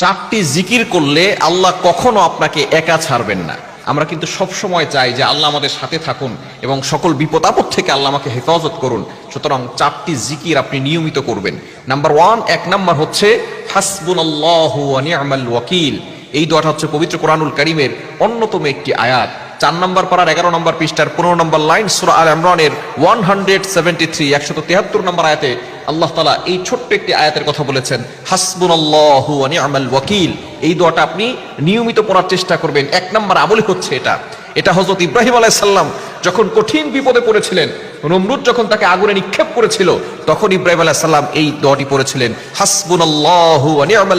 চারটি জিকির করলে আল্লাহ কখনো আপনাকে একা ছাড়বেন না। আমরা কিন্তু সব সময় চাই যে আল্লাহ আমাদের সাথে থাকুন এবং সকল বিপদ আপদ থেকে আল্লাহ আমাকে হেফাজত করুন। সুতরাং চারটি জিকির আপনি নিয়মিত করবেন। নাম্বার ওয়ান, এক নাম্বার হচ্ছে হাসবুন আল্লাহ ওয়াকিল। এই দোয়াটা হচ্ছে পবিত্র কোরআনুল করিমের অন্যতম একটি আয়াত। চার নম্বর পাড়ার এগারো নম্বর পৃষ্ঠার পনেরো নম্বর লাইন সুরা আল ইমরানের ওয়ান হান্ড্রেড সেভেন্টি থ্রি একশত তেহাত্তর নম্বর আয়াতে আল্লাহ তালা এই ছোট্ট একটি আয়াতের কথা বলেছেন হাসবুন আল্লাহু নিয়ামাল ওয়াকিল। এই দোয়াটা আপনি নিয়মিত পড়ার চেষ্টা করবেন। এক নম্বর আমলি হচ্ছে এটা। এটা হজরত ইব্রাহিম আলাইসাল্লাম যখন কঠিন বিপদে পড়েছিলেন নমরুদ যখন তাকে আগুনে নিক্ষেপ করেছিল তখন ইব্রাহিম আলাইসাল্লাম এই দোয়াটি পড়েছিলেন হাসবুন আল্লাহু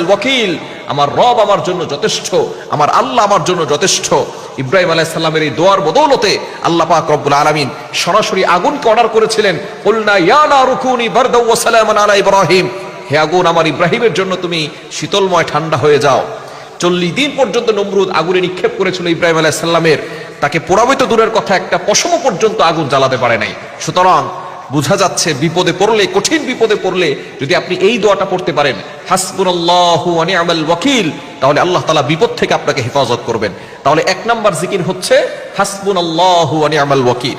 ওয়াকিল, আমার রব আমার জন্য যথেষ্ট, আমার আল্লাহ আমার জন্য যথেষ্ট। ইব্রাহিম আলাইসাল্লামের এই দোয়ার বদৌলতে আল্লাহ পাক রব্বুল আলামিন সরাসরি আগুনকে অর্ডার করেছিলেন। ইয়া নারুকুনি বারদাও সালামান আলা ইব্রাহিম, হে আগুন আমার ইব্রাহিমের জন্য তুমি শীতলময় ঠান্ডা হয়ে যাও। চল্লিশ দিন পর্যন্ত নমরুদ আগুনে নিক্ষেপ করেছিল ইব্রাহিম আলাইসাল্লামের তাকে পোড়াবে তো দূরের কথা একটা পশম পর্যন্ত আগুন জ্বালাতে পারে নাই। সুতরাং বোঝা যাচ্ছে বিপদে পড়লে, কঠিন বিপদে পড়লে যদি আপনি এই দোয়াটা পড়তে পারেন নি'মাল ওয়াকিল, তাহলে আল্লাহ তাআলা বিপদ থেকে আপনাকে হেফাজত করবেন। তাহলে এক নাম্বার জিকির হচ্ছে হাসবুনাল্লাহু ওয়া নি'মাল ওয়াকিল।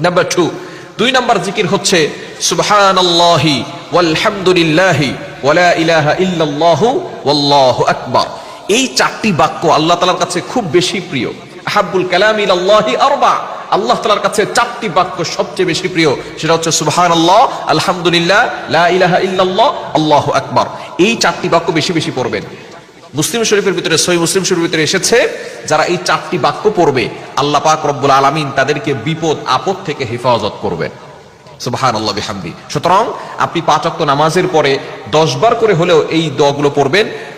নাম্বার টু দুই নাম্বার জিকির হচ্ছে সুবহানাল্লাহি ওয়ালহামদুলিল্লাহি ওয়ালা ইলাহা ইল্লাল্লাহু ওয়াল্লাহু আকবার। এই চারটি বাক্য আল্লাহ তাআলার কাছে খুব বেশি প্রিয়। আহাব্বুল কালাম ইলাল্লাহি আরবা। আল্লাহ তাআলার কাছে চারটি বাক্য সবচেয়ে বেশি প্রিয়। সেটা হচ্ছে সুবহানাল্লাহ, আলহামদুলিল্লাহ, লা ইলাহা ইল্লাল্লাহ, আল্লাহু আকবার। এই চারটি বাক্য বেশি বেশি পড়বেন। মুসলিম শরীফের ভিতরে সই মুসলিম শরীফের ভিতরে এসেছে, যারা এই চারটি বাক্য পড়বে, আল্লাহ পাক রব্বুল আলামিন তাদেরকে বিপদ, আপদ থেকে হেফাজত করবেন। সুবাহান আল্লাহ বিহামদি। সুতরাং আপনি পাঁচ অক্ত নামাজের পরে দশ বার করে হলেও এই দোয়াগুলো পড়বেন।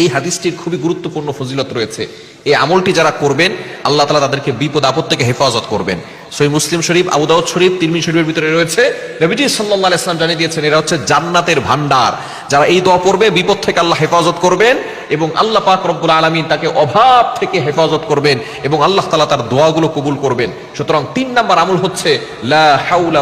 এই হাদিসটির খুবই গুরুত্বপূর্ণ ফজিলত রয়েছে। এই আমলটি যারা করবেন, আল্লাহ তালা তাদেরকে বিপদ আপদ থেকে হেফাজত করবেন। সই মুসলিম শরীফ আবুদাউদ শরীফ তিরমি শরীফের ভিতরে রয়েছে। নবীজি সাল্লাহ ইসলাম জানিয়ে দিয়েছেন, এরা হচ্ছে জান্নাতের ভান্ডার যারা এই দোয়া পড়বে, বিপদ থেকে আল্লাহ হেফাজত করবেন এবং আল্লাহ পাক রব্বুল আলমিন তাকে অভাব থেকে হেফাজত করবেন এবং আল্লাহ তালা তার দোয়াগুলো কবুল করবেন। সুতরাং তিন নাম্বার আমল হচ্ছে, লা হাউলা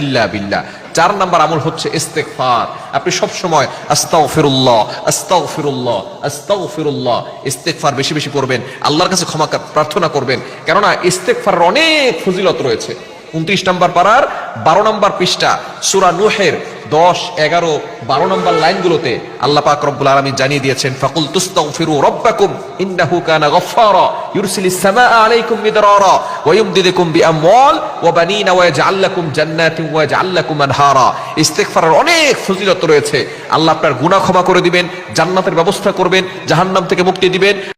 ইল্লা বিল্লাহ। চার নাম্বার আমল হচ্ছে ইস্তেকফার আপনি সবসময় আস্তাও ফিরুল্লাহ আস্তাও আস্তাগফিরুল্লাহ আস্তাও ফিরুল্লাহ ইস্তেগফার বেশি বেশি করবেন আল্লাহর কাছে ক্ষমা প্রার্থনা করবেন। কেননা ইস্তেগফারের অনেক ফজিলত রয়েছে। উনত্রিশ নম্বর পাড়ার বারো নম্বর পৃষ্ঠা, সুরা নুহের দশ, এগারো, বারো নম্বর লাইনগুলোতে আল্লাহ পাক রব্বুল আলামিন জানিয়ে দিয়েছেন, ফাকুল তুস্তাগফিরু রাব্বাকুম, ইন্নাহু কানা গফফারা, ইউরসিলিস সামাআ আলাইকুম মিদরারা, ওয়া ইউমদিদুকুম বিআমওয়াল, ওয়া বানিনা, ওয়া ইয়াজআল লাকুম জান্নাতিন, ওয়া ইয়াজআল লাকুম আনহারা। ইস্তিগফারের অনেক ফজিলত রয়েছে। আল্লাহ আপনার গুনাহ ক্ষমা করে দিবেন, জান্নাতের ব্যবস্থা করবেন, জাহান্নাম থেকে মুক্তি দিবেন।